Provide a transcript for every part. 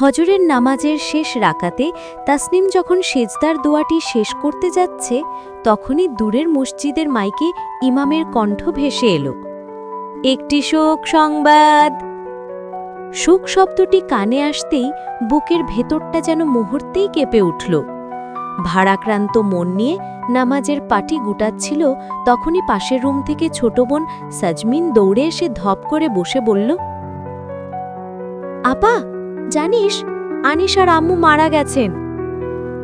হজরের নামাজের শেষ রাকাতে তাসনিম যখন সেজদার দোয়াটি শেষ করতে যাচ্ছে, তখনই দূরের মসজিদের মাইকে ইমামের কণ্ঠ ভেসে এলো। একটি শোক সংবাদ। শোক শব্দটি কানে আসতেই বুকের ভেতরটা যেন মুহূর্তেই কেঁপে উঠল। ভারাক্রান্ত মন নিয়ে নামাজের পাটি গুটাচ্ছিল, তখনই পাশের রুম থেকে ছোট বোন সাজমিন দৌড়ে এসে ধপ করে বসে বলল, আপা জানিস আনিস আর আম্মু মারা গেছেন।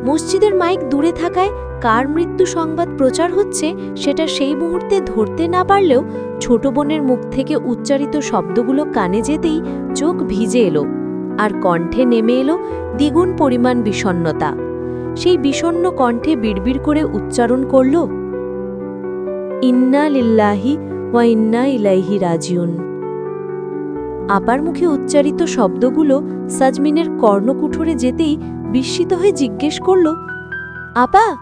মসজিদের মাইক দূরে থাকায় কার মৃত্যু সংবাদ প্রচার হচ্ছে সেটা সেই মুহূর্তে ধরতে না পারলেও ছোট বোনের মুখ থেকে উচ্চারিত শব্দগুলো কানে যেতেই চোখ ভিজে এলো আর কণ্ঠে নেমে এলো দ্বিগুণ পরিমাণ বিষণ্নতা। সেই বিষণ্ন কণ্ঠে বিড়বিড় করে উচ্চারণ করল, ইন্না লিল্লাহি ওয়া ইন্না ইলাইহি রাজিউন। আপার মুখে উচ্চারিত শব্দগুলো সাজমিনের কর্ণকুঠরে যেতেই বিস্মিত হয়ে জিজ্ঞেস করল, আপা,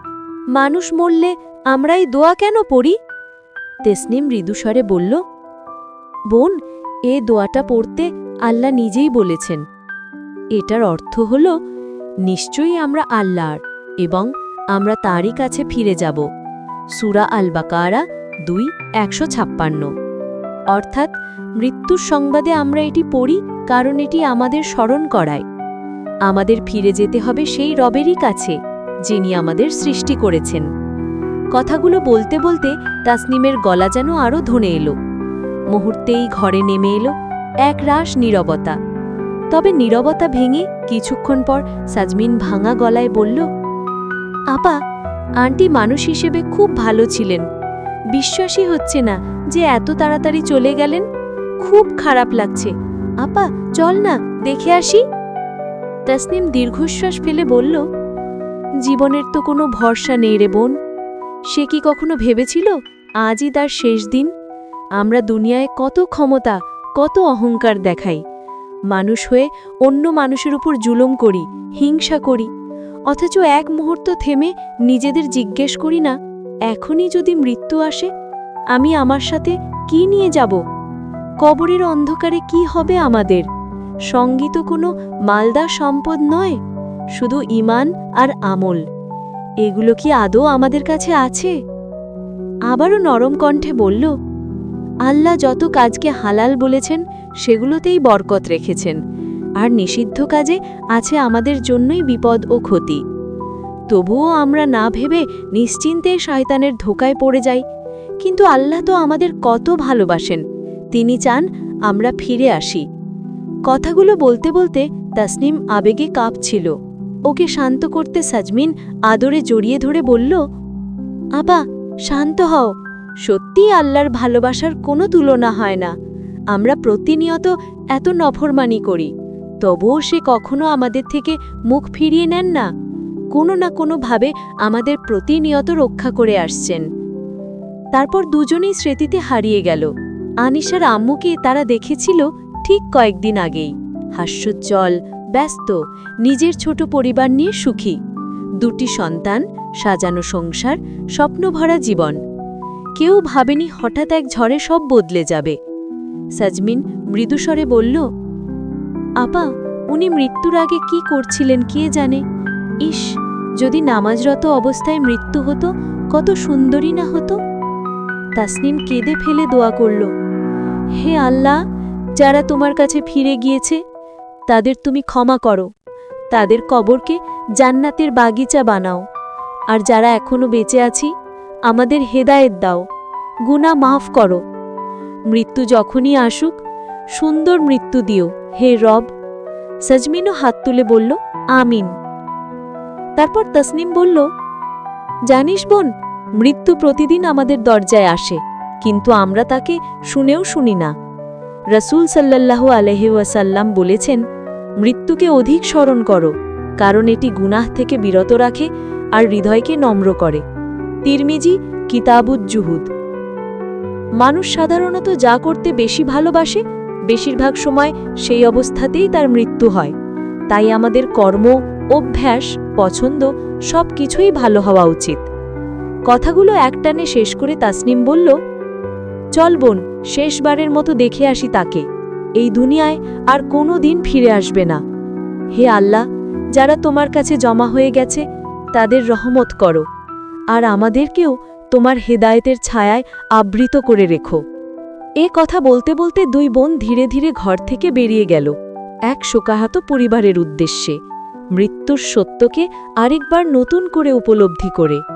মানুষ মরলে আমরাই দোয়া কেন পড়ি? তেসনিম মৃদুস্বরে বলল, বোন, এ দোয়াটা পড়তে আল্লাহ নিজেই বলেছেন। এটার অর্থ হল, নিশ্চয়ই আমরা আল্লাহর এবং আমরা তারই কাছে ফিরে যাব। সুরা আল বাকারা দুই একশো ছাপ্পান্ন। অর্থাৎ মৃত্যুর সংবাদে আমরা এটি পড়ি, কারণ এটি আমাদের স্মরণ করায়। আমাদের ফিরে যেতে হবে সেই রবেরই কাছে, যিনি আমাদের সৃষ্টি করেছেন। কথাগুলো বলতে বলতে তাসনিমের গলা যেন আরও ধনে এলো। মুহূর্তেই ঘরে নেমে এলো এক রাস নীরবতা। তবে নীরবতা ভেঙে কিছুক্ষণ পর সাজমিন ভাঙা গলায় বলল, আপা, আন্টি মানুষ হিসেবে খুব ভালো ছিলেন। বিশ্বাসই হচ্ছে না যে এত তাড়াতাড়ি চলে গেলেন। খুব খারাপ লাগছে। আপা, চল না, দেখে আসি। তাসনিম দীর্ঘশ্বাস ফেলে বলল, জীবনের তো কোনো ভরসা নেই রে বোন। সে কি কখনো ভেবেছিল, আজই তার শেষ দিন? আমরা দুনিয়ায় কত ক্ষমতা, কত অহংকার দেখাই। মানুষ হয়ে অন্য মানুষের উপর জুলুম করি, হিংসা করি। অথচ এক মুহূর্ত থেমে নিজেদের জিজ্ঞেস করি না, এখনই যদি মৃত্যু আসে, আমি আমার সাথে কি নিয়ে যাব? কবরের অন্ধকারে কি হবে আমাদের? সংগীত কোনো মালদা সম্পদ নয়, শুধু ইমান আর আমল। এগুলো কি আদৌ আমাদের কাছে আছে? আবারও নরম কণ্ঠে বলল, আল্লাহ যত কাজকে হালাল বলেছেন, সেগুলোতেই বরকত রেখেছেন, আর নিষিদ্ধ কাজে আছে আমাদের জন্যই বিপদ ও ক্ষতি। তবুও আমরা না ভেবে নিশ্চিন্তে শয়তানের ধোকায় পড়ে যাই, কিন্তু আল্লাহ তো আমাদের কত ভালোবাসেন তিনি চান আমরা ফিরে আসি। কথাগুলো বলতে বলতে তাসনিম আবেগে কাঁপছিল। ওকে শান্ত করতে সাজমিন আদরে জড়িয়ে ধরে বলল আপা শান্ত হও। সত্যিই আল্লাহর ভালোবাসার কোনো তুলনা হয় না। আমরা প্রতিনিয়ত এত নফরমানি করি। তবুও সে কখনো আমাদের থেকে মুখ ফিরিয়ে নেন না। কোনো না কোনোভাবে আমাদের প্রতিনিয়ত রক্ষা করে আসছেন। তারপর দুজনেই স্মৃতিতে হারিয়ে গেল। আনিশার আম্মুকে তারা দেখেছিল ঠিক কয়েকদিন আগেই। হাস্যোজ্জ্বল, ব্যস্ত, নিজের ছোট পরিবার নিয়ে সুখী। দুটি সন্তান, সাজানো সংসার, স্বপ্নভরা জীবন। কেউ ভাবেনি হঠাৎ এক ঝড়ে সব বদলে যাবে। সাজমিন মৃদুস্বরে বলল, আপা, উনি মৃত্যুর আগে কি করছিলেন কে জানে? ইস, যদি নামাজরত অবস্থায় মৃত্যু হতো, কত সুন্দরী না হতো? তাসনিম কেঁদে ফেলে দোয়া করল হে আল্লাহ, যারা তোমার কাছে ফিরে গিয়েছে, তাদের তুমি ক্ষমা করো। তাদের কবরকে জান্নাতের বাগিচা বানাও। আর যারা এখনও বেঁচে আছি, আমাদের হেদায়েত দাও। গুণা মাফ করো। মৃত্যু যখনই আসুক, সুন্দর মৃত্যু দিও। হে রব, সাজমিনও হাত তুলে বলল, আমিন। তারপর তসনিম বলল, জানিস বোন, মৃত্যু প্রতিদিন আমাদের দরজায় আসে। কিন্তু আমরা তাকে শুনেও শুনি না। রসুল সাল্লাল্লাহু আলহি ওয়াসাল্লাম বলেছেন, মৃত্যুকে অধিক স্মরণ করো, কারণ এটি গুনাহ থেকে বিরত রাখে আর হৃদয়কে নম্র করে। তিরমিজি কিতাবুদ জুহুদ। মানুষ সাধারণত যা করতে বেশি ভালোবাসে, বেশিরভাগ সময় সেই অবস্থাতেই তার মৃত্যু হয়। তাই আমাদের কর্ম, অভ্যাস, পছন্দ সব কিছুই ভালো হওয়া উচিত। কথাগুলো একটানে শেষ করে তাসনিম বলল চল বোন, শেষবারের মতো দেখে আসি তাকে। এই দুনিয়ায় আর কোনো দিন ফিরে আসবে না। হে আল্লাহ, যারা তোমার কাছে জমা হয়ে গেছে, তাদের রহমত করো। আর আমাদেরকেও তোমার হেদায়েতের ছায়ায় আবৃত করে রেখো। এ কথা বলতে বলতে দুই বোন ধীরে ধীরে ঘর থেকে বেরিয়ে গেল। এক শোকাহাত পরিবারের উদ্দেশ্যে, মৃত্যুর সত্যকে আরেকবার নতুন করে উপলব্ধি করে।